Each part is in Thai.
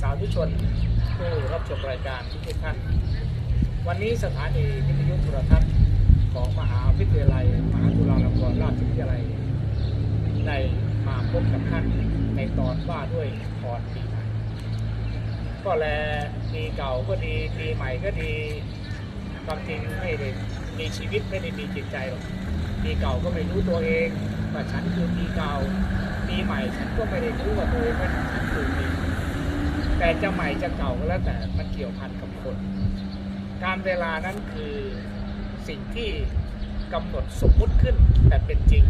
สาธุชนผู้รับชมรายการทุกท่าน วันนี้สถานีวิทยุโทรทัศน์ของมหาวิทยาลัย มหาจุฬาลงกรณราชวิทยาลัยได้มาพบกับท่านในตอนว่าด้วยพรปีใหม่ก็แลปีเก่าก็ดีปีใหม่ก็ดีความจริงไม่ได้มีชีวิตไม่ได้มีจิตใจหรอกปีเก่าก็ไม่รู้ตัวเองว่าฉันคือปีเก่าปีใหม่ฉันก็ไม่ได้รู้ว่าตัวเองว่าฉันคือปี แต่จะใหม่จะเก่าก็แล้วแต่มันเกี่ยวพันกับคน การเวลานั้นคือสิ่งที่กำหนดสมมุติขึ้นแต่เป็นจริง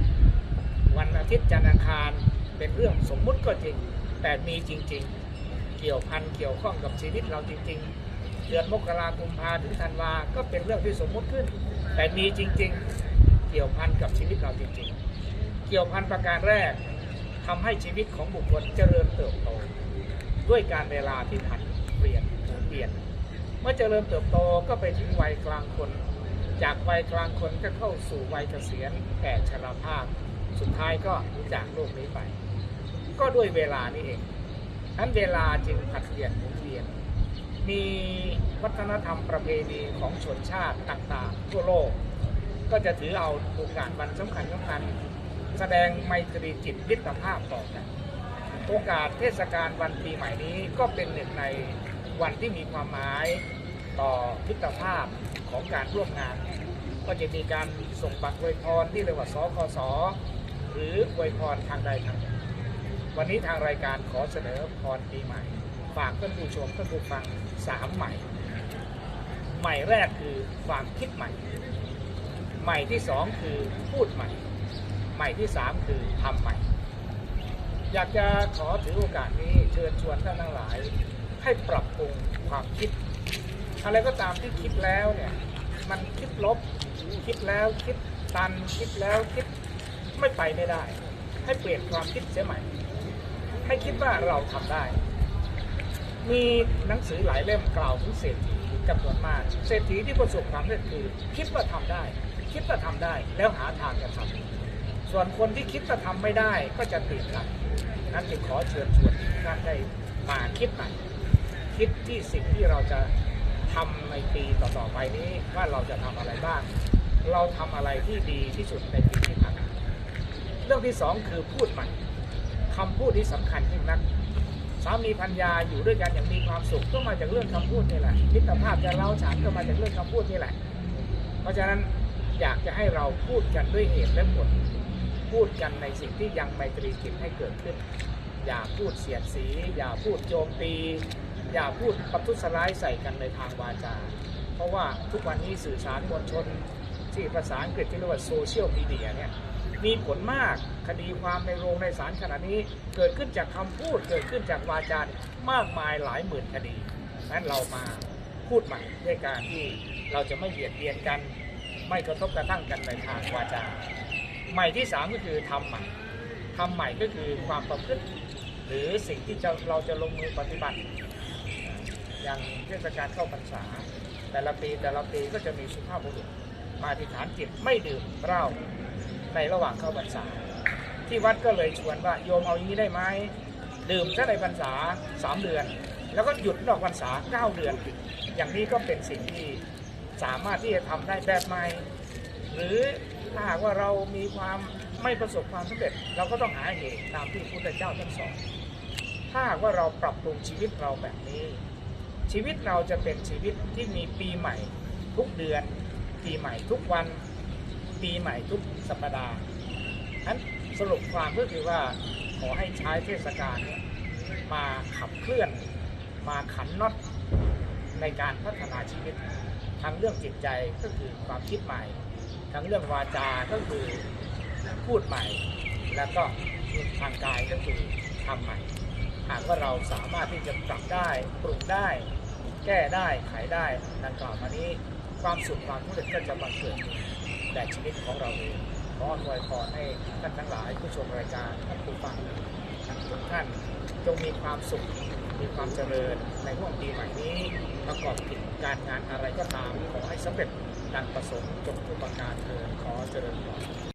วันอาทิตย์จันทร์อังคารเป็นเรื่องสมมุติก็จริง แต่มีจริง ๆ เกี่ยวพันเกี่ยวข้องกับชีวิตเราจริง ๆ เดือนมกราคมพาถึงธันวาก็เป็นเรื่องที่สมมุติขึ้น แต่มีจริง ๆ เกี่ยวพันกับชีวิตเราจริง ๆ เกี่ยวพันประการแรกทำให้ชีวิตของบุคคลเจริญเติบโต ด้วยการเวลาที่ผันเปลี่ยนหมุนเปลี่ยน เมื่อจเจริญเติบโตก็ไปถึงวัยกลางคน จากวัยกลางคนก็เข้าสู่วัยเกษียณแก่ชราภาพ สุดท้ายก็จากโลกนี้ไป ก็ด้วยเวลานี่เองนั้นเวลาจึงผัดเปลี่ยนหมุนเวียน มีวัฒนธรรมประเพณีของชนชาติต่างๆ ทั่วโลก ก็จะถือเอาโอกาสวันสำคัญสำคัญ แสดงไมตรีจิตมิตรภาพต่อกัน โอกาสเทศกาลวันปีใหม่นี้ก็เป็นหนึ่งในวันที่มีความหมายต่อมิตรภาพของการร่วมงาน ก็จะมีการส่งบัตรอวยพรที่เรียกว่าสคสหรืออวยพรทางใดทางหนึ่งวันนี้ทางรายการขอเสนอพรปีใหม่ ฝากท่านผู้ชมท่านผู้ฟังสามใหม่ ใหม่แรกคือความคิดใหม่ ใหม่ที่สองคือพูดใหม่ ใหม่ที่สามคือทำใหม่ อยากจะขอถือโอกาสนี้เชิญชวนท่านทั้งหลาย ให้ปรับปรุงความคิด อะไรก็ตามที่คิดแล้วเนี่ย มันคิดลบ คิดแล้วคิดตันคิดแล้วคิดไม่ไปไม่ได้ ให้เปลี่ยนความคิดเสียใหม่ ให้คิดว่าเราทำได้ มีหนังสือหลายเล่มกล่าวถึงเศรษฐีจำนวนมาก เศรษฐีที่ประสบความสำเร็จคือ คิดว่าทำได้ คิดว่าทำได้ แล้วหาทางจะทำ ส่วนคนที่คิดว่าทำไม่ได้ก็จะติดหลักนั้นจึงขอเชิญชวนท่านได้มาคิดใหม่คิดที่สิ่งที่เราจะทำในปีต่อๆไปนี้ว่าเราจะทำอะไรบ้าง เราทำอะไรที่ดีที่สุดในปีที่ผ่านมาเรื่องที่สองคือพูดใหม่คำพูดที่สำคัญยิ่งนักสามีพัญญาอยู่ด้วยกันอย่างมีความสุขก็มาจากเรื่องคำพูดนี่แหละมิตรภาพจะเล้าฉานก็มาจากเรื่องคำพูดนี่แหละ เพราะฉะนั้นอยากจะให้เราพูดกันด้วยเหตุและผล พูดกันในสิ่งที่ยังไมตรีจิตให้เกิดขึ้น อย่าพูดเสียดสี อย่าพูดโจมตี อย่าพูดประทุษร้ายใส่กันในทางวาจา เพราะว่าทุกวันนี้สื่อสารมวลชน ที่ภาษาอังกฤษที่เรียกว่าโซเชียลมีเดียเนี่ยมีผลมากคดีความในโรงในศาลขณะนี้เกิดขึ้นจากคำพูดเกิดขึ้นจากวาจามากมายหลายหมื่นคดีนั้นเรามาพูดใหม่ด้วยการที่เราจะไม่เบียดเบียนกัน ไม่กระทบกระทั่งกันในทางวาจา ใหม่ที่สามก็คือทำใหม่ทำใหม่ก็คือความประพฤติหรือสิ่งที่จะเราจะลงมือปฏิบัติ อย่างเทศกาลเข้าพรรษา แต่ละปีแต่ละปีก็จะมีสุภาพบุรุษมาอธิษฐานจิตไม่ดื่มเหล้าในระหว่างเข้าพรรษา ที่วัดก็เลยชวนว่าโยมเอาอย่างนี้ได้ไหมดื่มแค่ในพรรษาสามเดือน แล้วก็หยุดนอกพรรษาเก้าเดือน อย่างนี้ก็เป็นสิ่งที่สามารถที่จะทำได้แบบใหม่หรือ ถ้าหากว่าเรามีความไม่ประสบความสำเร็จ เราก็ต้องหาเหตุตามที่พระพุทธเจ้าท่านสอนถ้าหากว่าเราปรับปรุงชีวิตเราแบบนี้ ชีวิตเราจะเป็นชีวิตที่มีปีใหม่ทุกเดือน ปีใหม่ทุกวัน ปีใหม่ทุกสัปดาห์นั้นสรุปความก็คือว่าขอให้ใช้เทศกาลนี่ยมาขับเคลื่อน มาขันน็อตในการพัฒนาชีวิตทั้งเรื่องจิตใจก็คือความคิดใหม่ ทั้งเรื่องวาจา ก็คือพูดใหม่ แล้วก็ทางกายก็คือทำใหม่ หากว่าเราสามารถที่จะปรับได้ปรุงได้ แก้ได้ไขได้ดังกล่าวมานี้ความสุขความสำเร็จก็จะบังเกิดแด่ชีวิตของเราเองขออวยพรให้ท่านทั้งหลายผู้ชมรายการท่านผู้ฟังทุกท่านจงมีความสุข มีความเจริญในห่วงปีใหม่นี้ประกอบกิจการงานอะไรก็ตามขอให้สำเร็จดังประสงค์จงทุกประการเถิดขอเจริญพร